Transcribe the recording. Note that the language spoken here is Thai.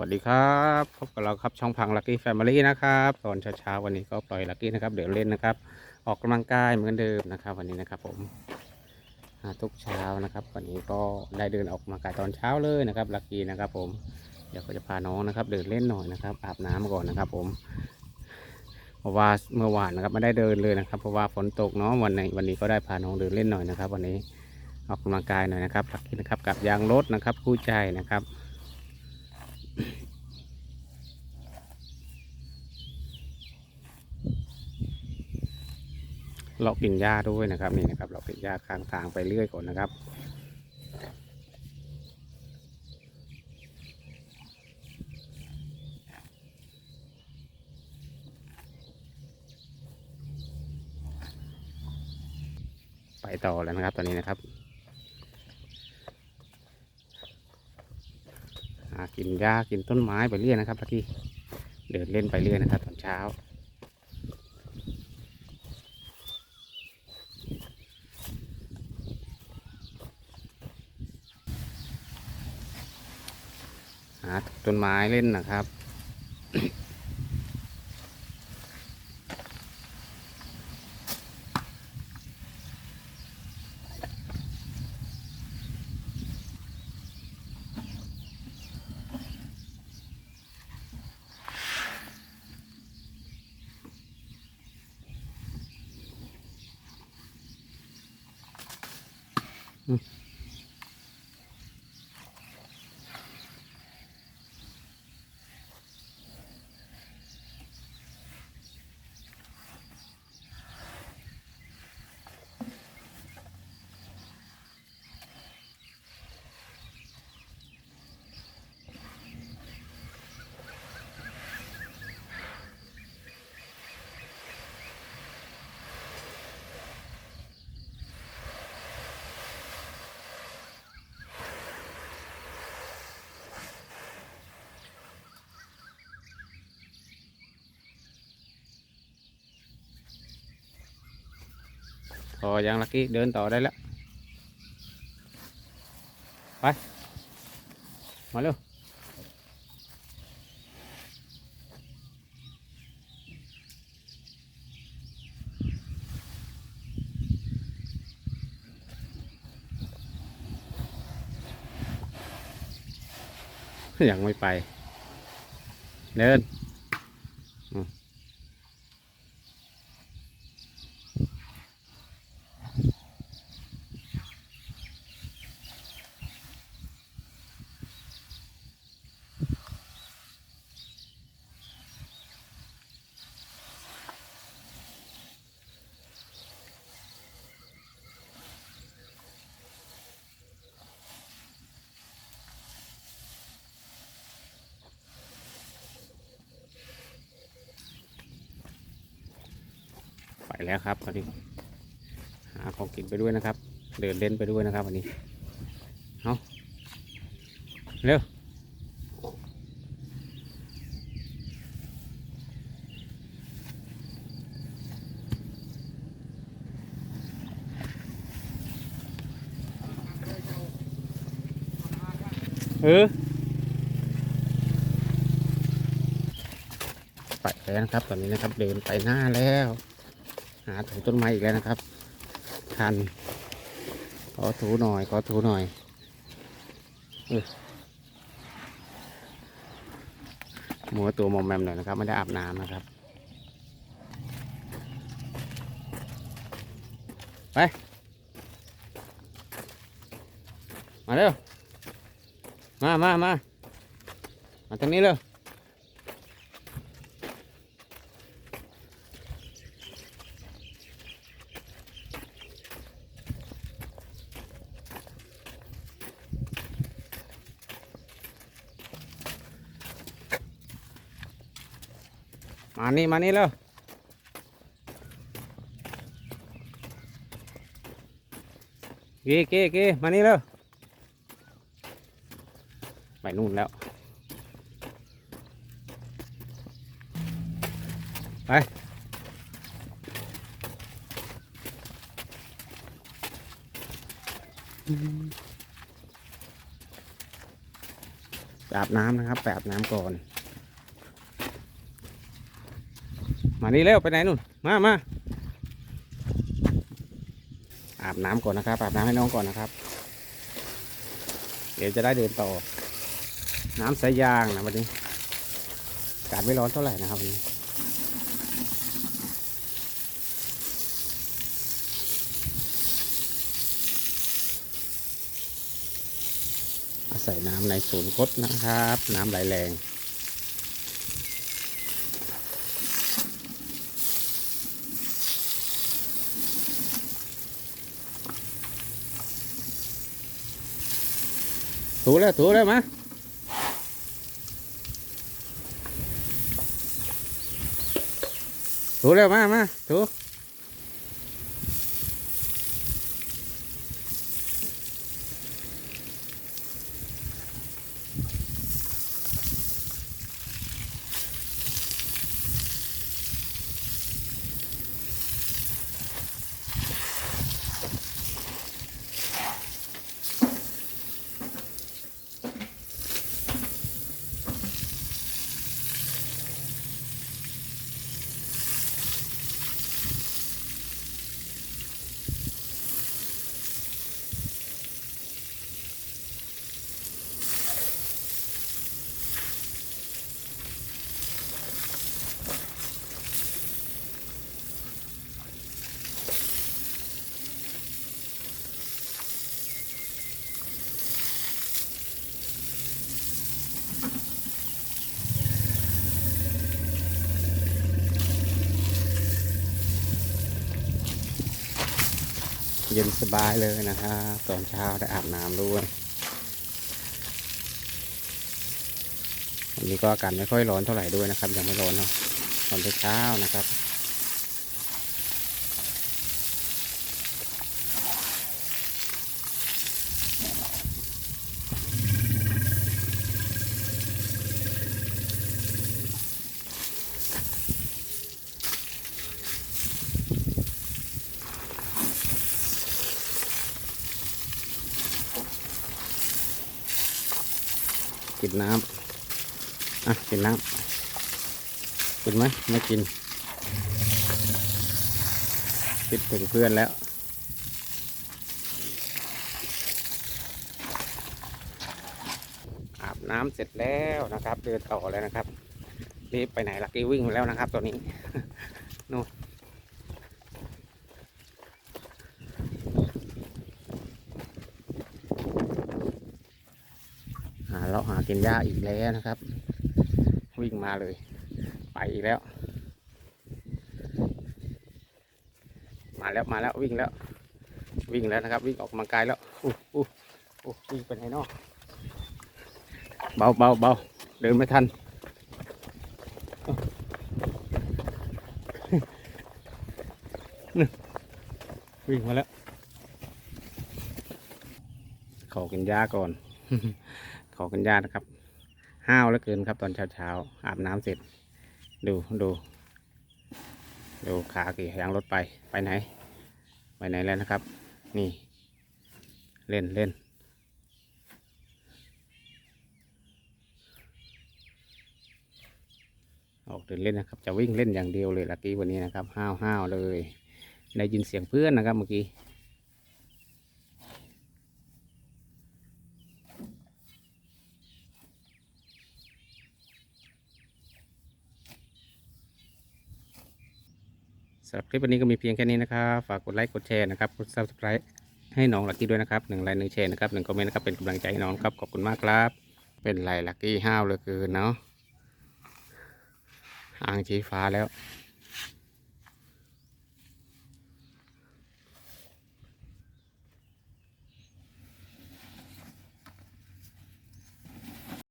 วัสดีครับพบกับเราครับช่องพังลักกี้แฟมิลี่นะครับตอนเช้าๆวันนี้ก็ปล่อยลักกี้นะครับเดี๋ยวเล่นนะครับ ออกกำลังกายเหมือนเดิมนะครับ วันนี้นะครับผมทุกเช้านะครับ วันนี้ก็ได้เดินออกกำลังกายตอนเช้าเลยนะครับลักกี้นะครับ ผมเดี๋ยวก็จะพาน้องนะครับ เดินเล่นหน่อยนะครับอาบน้ำก่อนนะครับ ผมเพราะว่าเมื่อวานนะครับไม่ได้เดินเลยนะครับ เพราะว่าฝนตกเนาะวันนี้วันนี้ก็ได้พาน้องเดินเล่นหน่อยนะครับ วันนี้ออกกำลังกายหน่อยนะครับลักกี้นะครับกับยางรถนะครับคู่ใจนะครับ เลาะกินหญ้าด้วยนะครับนี่นะครับเรากินหญ้าข้างทางไปเรื่อยก่อนนะครับไปต่อแล้วนะครับตอนนี้นะครับกินหญ้ากินต้นไม้ไปเรื่อยนะครับตะกี้เดินเล่นไปเรื่อยนะครับตอนเช้า หาต้นไม้เล่นนะครับ พอยังลักกี้เดินต่อได้แล้ว ไป มาเร็วยังไม่ไป เดิน แล้วครับตอนนี้หาของกินไปด้วยนะครับ เดินเล่นไปด้วยนะครับวันนี้เอาเร็วเออไปแล้วนะครับ ตอนนี้นะครับ เดินไปหน้าแล้ว หาถูต้นไม้อีกแล้วนะครับคัน ขอถูหน่อย ขอถูหน่อยเออมัวตัวมอมแมมหน่อยนะครับ ไม่ได้อาบน้ำนะครับ ไป มาเร็ว มามามามาทางนี้เร็ว มานี่มานี่เร็วเก้เก้เก้มานี่เร็วไปนู่นแล้ว ไปไปไปอาบน้ำนะครับไปอาบน้ำก่อน มานี่เร็วไปไหนนู่น มามาอาบน้ำก่อนนะครับอาบน้ำให้น้องก่อนนะครับ เดี๋ยวจะได้เดินต่อ น้ำสายยางนะวันนี้อากาศไม่ร้อนเท่าไหร่นะครับวันนี้อาศัยน้ำในศูนย์คดนะครับ น้ำไหลแรง ถูแล้วถูแล้วมาถูแล้วมามาถู เย็นสบายเลยนะครับ ตอนเช้าได้อาบน้ำด้วยวันนี้ก็อากาศไม่ค่อยร้อนเท่าไหร่ด้วยนะครับ ยังไม่ร้อนเนาะตอนเช้านะครับ กินน้ำอะกินน้ำกินไหมไม่กินคิดถึงเพื่อนแล้วอาบน้ำเสร็จแล้วนะครับ เดินต่อแล้วนะครับรีบไปไหนลักกี้วิ่งไปแล้วนะครับ ตัวนี้นู่นหาเราะหา กินหญ้าอีกแล้วนะครับ วิ่งมาเลย ไปอีกแล้ว มาแล้วมาแล้ววิ่งแล้ว วิ่งแล้วนะครับ วิ่งออกกำลังกายแล้วอู้อู้อู้วิ่งไปไหนเนาะเบาเบาเบาเดินไม่ทันวิ่งมาแล้วขอกินหญ้าก่อน ขอกินหญ้านะครับ ห้าวเหลือเกินครับตอนเช้าเช้าๆอาบน้ำเสร็จ ดูดู ดูขากี่ยางรถไปไปไหน ไปไหนแล้วนะครับ นี่ เล่นเล่นออกเดินเล่นนะครับ จะวิ่งเล่นอย่างเดียวเลยลักกี้วันนี้นะครับ ห้าวห้าวเลย ได้ยินเสียงเพื่อนนะครับเมื่อกี้ สำหรับคลิปวันนี้ก็มีเพียงแค่นี้นะครับ ฝากกดไลค์กดแชร์นะครับ กด subscribe ให้น้องลักกี้ด้วยนะครับหนึ่งไลค์หนึ่งแชร์นะครับหนึ่งคอมเมนต์นะครับเป็นกำลังใจให้น้องครับขอบคุณมากครับ เป็นไรลักกี้ห้าวเลยคือเนาะอ่างชี้ฟ้าแล้ว